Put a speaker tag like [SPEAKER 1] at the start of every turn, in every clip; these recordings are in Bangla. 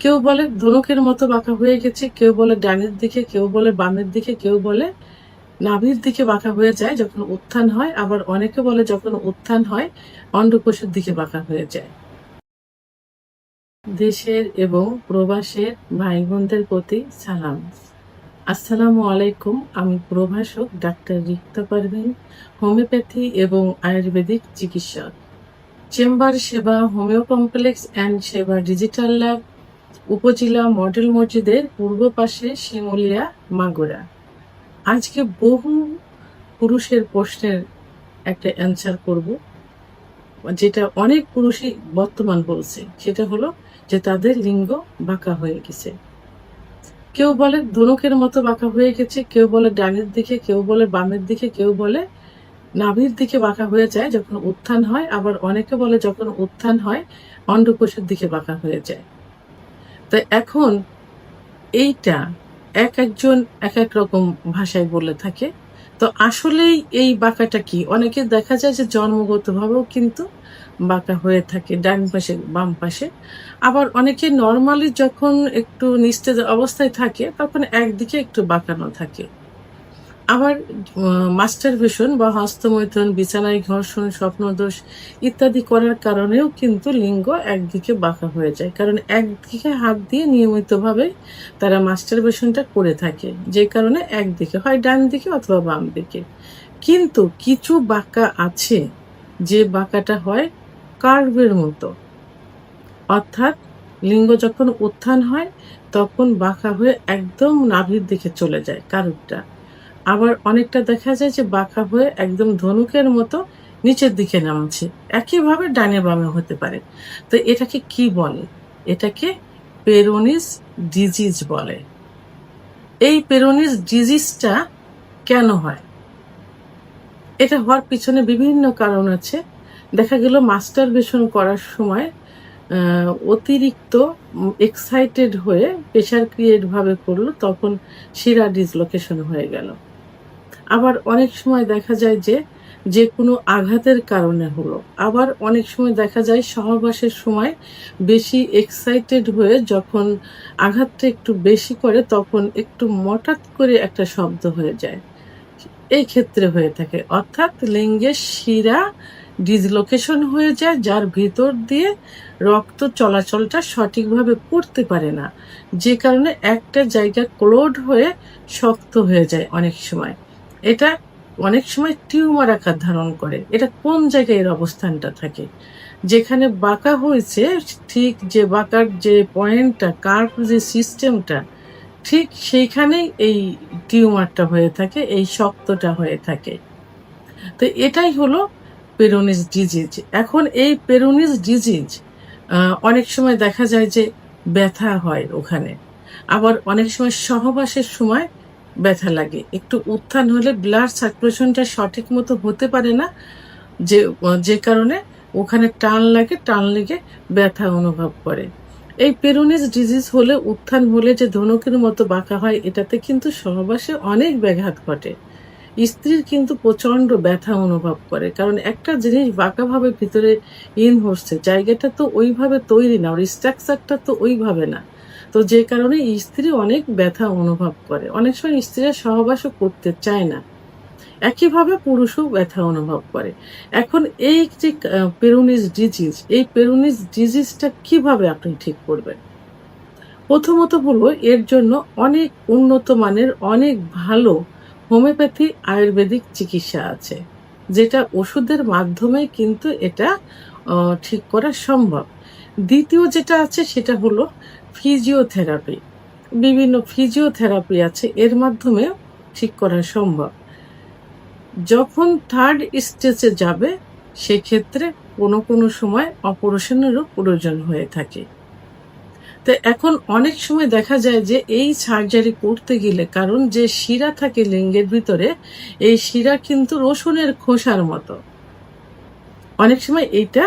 [SPEAKER 1] কেউ বলে ধনুকের মতো বাঁকা হয়ে গেছে, কেউ বলে ডানের দিকে, কেউ বলে বামের দিকে, কেউ বলে নাভির দিকে বাঁকা হয়ে যায় যখন উত্থান হয়, আবার অনেকে বলে যখন উত্থান হয়, অন্ডকোষের দিকে বাঁকা হয়ে যায়। দেশের এবং প্রবাসের ভাই বোনদের প্রতি সালাম। আসসালামু আলাইকুম, আমি প্রভাষক ডাক্তার রিক্তা পারভিন, হোমিওপ্যাথি এবং আয়ুর্বেদিক চিকিৎসক। Chamber Seba, homeo complex and Seba digital lab উপজেলা মডেল মসজিদের পূর্ব পাশে শিমুলিয়া মাগুরা। আজকে বহু পুরুষের প্রশ্নের একটা অ্যান্সার করব, যেটা অনেক পুরুষই বর্তমান বলছে। সেটা হলো যে তাদের লিঙ্গ বাঁকা হয়ে গেছে। কেউ বলে ধনুকের মতো বাঁকা হয়ে গেছে, কেউ বলে ডানের দিকে, কেউ বলে বামের দিকে, কেউ বলে নাভির দিকে বাঁকা হয়ে যায় যখন উত্থান হয়, আবার অনেকে বলে যখন উত্থান হয়, অন্ডকোষের দিকে বাঁকা হয়ে যায়। তো এখন এইটা এক একজন এক এক রকম ভাষায় বলে থাকে। তো আসলেই এই বাঁকাটা কি? অনেকে দেখা যায় যে জন্মগতভাবেও কিন্তু বাঁকা হয়ে থাকে ডান পাশে, বাম পাশে। আবার অনেকে নর্মালি যখন একটু নিস্তেজ অবস্থায় থাকে, তখন একদিকে একটু বাঁকানো থাকে। আবার মাস্টার ভীষণ বা হস্তমৈথুন, বিছানায় ঘর্ষণ, স্বপ্নদোষ ইত্যাদি করার কারণেও কিন্তু লিঙ্গ একদিকে বাঁকা হয়ে যায়। কারণ একদিকে হাত দিয়ে নিয়মিতভাবে তারা মাস্টার ভীষণটা করে থাকে, যে কারণে একদিকে হয় ডান দিকে অথবা বাম দিকে। কিন্তু কিছু বাঁকা আছে, যে বাঁকাটা হয় কার্ভের মতো। অর্থাৎ লিঙ্গ যখন উত্থান হয়, তখন বাঁকা হয়ে একদম নাভির দিকে চলে যায় কারুরটা আবার অনেকটা দেখা যায় যে বাঁকা হয়ে একদম ধনুকের মতো নিচের দিকে নামছে। একইভাবে ডানে বামে হতে পারে। তো এটাকে কি বলে? এটাকে পেরোনিস ডিজিজ বলে। এই পেরোনিস ডিজিজটা কেন হয়? এটা হওয়ার পিছনে বিভিন্ন কারণ আছে। দেখা গেল মাস্টার বেশন করার সময় অতিরিক্ত এক্সাইটেড হয়ে প্রেশার ক্রিয়েট ভাবে করল, তখন শিরা ডিসলোকেশন হয়ে গেল। আবার অনেক সময় দেখা যায় যে যে কোনো আঘাতের কারণে হলো। আবার অনেক সময় দেখা যায় সহবাসের সময় বেশি এক্সাইটেড হয়ে যখন আঘাতটা একটু বেশি করে তখন একটু মটাত করে একটা শব্দ হয়ে যায়। এই ক্ষেত্রে হয়ে থাকে। অর্থাৎ লিঙ্গের শিরা ডিসলোকেশন হয়ে যায়, যার ভিতর দিয়ে রক্ত চলাচলটা সঠিকভাবে করতে পারে না। যে কারণে একটা জায়গা ক্লোড হয়ে শক্ত হয়ে যায় অনেক সময়। এটা অনেক সময় টিউমার আকার ধারণ করে। এটা কোন জায়গায় এর অবস্থানটা থাকে? যেখানে বাঁকা হয়েছে, ঠিক যে বাঁকার যে পয়েন্টটা কার্ভ যে সিস্টেমটা ঠিক সেইখানেই এই টিউমারটা হয়ে থাকে, এই শক্তটা হয়ে থাকে। তো এটাই হলো পেরোনিস ডিজিজ। এখন এই পেরোনিস ডিজিজ অনেক সময় দেখা যায় যে ব্যথা হয় ওখানে। আবার অনেক সময় সহবাসের সময় ব্যথা লাগে। একটু উত্থান হলে ব্লাড সার্কুলেশনটা সঠিক মতো হতে পারে না। যে যে কারণে ওখানে টান লাগে, টান লেগে ব্যথা অনুভব করে। এই পেরোনিস ডিজিজ হলে, উত্থান হলে যে ধনুকের মতো বাঁকা হয়, এটাতে কিন্তু সহবাসে অনেক ব্যাঘাত ঘটে। স্ত্রীর কিন্তু প্রচণ্ড ব্যথা অনুভব করে, কারণ একটা জিনিস বাঁকাভাবে ভিতরে ইন হচ্ছে, জায়গাটা তো ওইভাবে তৈরি না, ওর স্ট্রাকচারটা তো ওইভাবে না। তো যে কারণে স্ত্রী অনেক ব্যথা অনুভব করে। অনেক সময় স্ত্রীরা সহবাসও করতে চায় না। একইভাবে পুরুষও ব্যথা অনুভব করে। এখন এই যে পেরুনিস ডিজিজ এই পেরুনিস ডিজিজটা কীভাবে আপনি ঠিক করবেন? প্রথমত বলব, এর জন্য অনেক উন্নত মানের, অনেক ভালো হোমিওপ্যাথি আয়ুর্বেদিক চিকিৎসা আছে। যেটা ওষুধের মাধ্যমে কিন্তু এটা ঠিক করা সম্ভব। দ্বিতীয় যেটা আছে সেটা হলো ফিজিওথেরাপি। বিভিন্ন ফিজিওথেরাপি আছে, এর মাধ্যমে ঠিক করা সম্ভব। যখন থার্ড স্টেজে যাবে, সেক্ষেত্রে কোনো কোনো সময় অপারেশনেরও প্রয়োজন হয়ে থাকে। তো এখন অনেক সময় দেখা যায় যে, এই সার্জারি করতে গেলে, কারণ যে শিরা থাকে লিঙ্গের ভিতরে, এই শিরা কিন্তু রসুনের খোসার মতো। অনেক সময় এইটা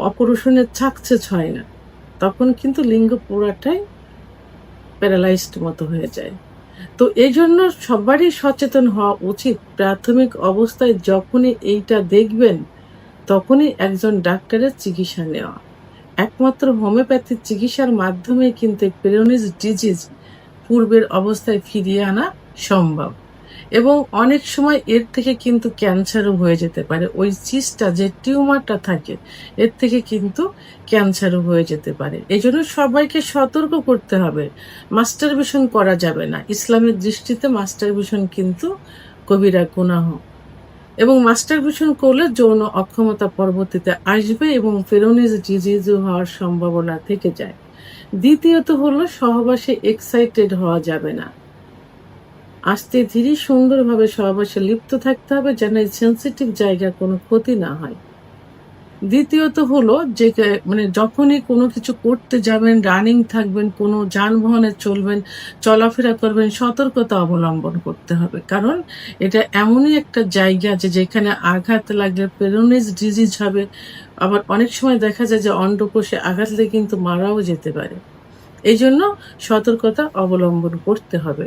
[SPEAKER 1] অপারেশনের সাকসেস হয় না। তখন কিন্তু লিঙ্গ পুরাটাই প্যারালাইজড মতো হয়ে যায়। তো এই জন্য সবারই সচেতন হওয়া উচিত। প্রাথমিক অবস্থায় যখনই এইটা দেখবেন, তখনই একজন ডাক্তারের চিকিৎসা নেওয়া। একমাত্র হোমিওপ্যাথিক চিকিৎসার মাধ্যমে কিন্তু পেরোনিস ডিজিজ পূর্বের অবস্থায় ফিরিয়ে আনা সম্ভব। এবং অনেক সময় এর থেকে কিন্তু ক্যান্সারও হয়ে যেতে পারে। ওই চিজটা যে টিউমারটা থাকে, এর থেকে কিন্তু ক্যান্সারও হয়ে যেতে পারে। এই জন্য সবাইকে সতর্ক করতে হবে। মাস্টারবেশন করা যাবে না। ইসলামের দৃষ্টিতে মাস্টারবেশন কিন্তু কবিরা গুনাহ। এবং মাস্টারবেশন করলে যৌন অক্ষমতা পরবর্তীতে আসবে এবং ফেরোনিজ ডিজিজ হওয়ার সম্ভাবনা থেকে যায়। দ্বিতীয়ত হলো সহবাসে এক্সাইটেড হওয়া যাবে না। আস্তে ধীরে সুন্দরভাবে সহবাসে লিপ্ত থাকতে হবে যেন এই সেন্সিটিভ জায়গা কোনো ক্ষতি না হয়। দ্বিতীয়ত হলো যে মানে যখনই কোনো কিছু করতে যাবেন রানিং থাকবেন, কোনো যানবাহনে চলবেন, চলাফেরা করবেন, সতর্কতা অবলম্বন করতে হবে। কারণ এটা এমনই একটা জায়গা যে, যেখানে আঘাত লাগলে পেরোনিস ডিজিজ হবে। আবার অনেক সময় দেখা যায় যে, অন্ডকোষে আঘাত লেগে কিন্তু মারাও যেতে পারে। এই জন্য সতর্কতা অবলম্বন করতে হবে।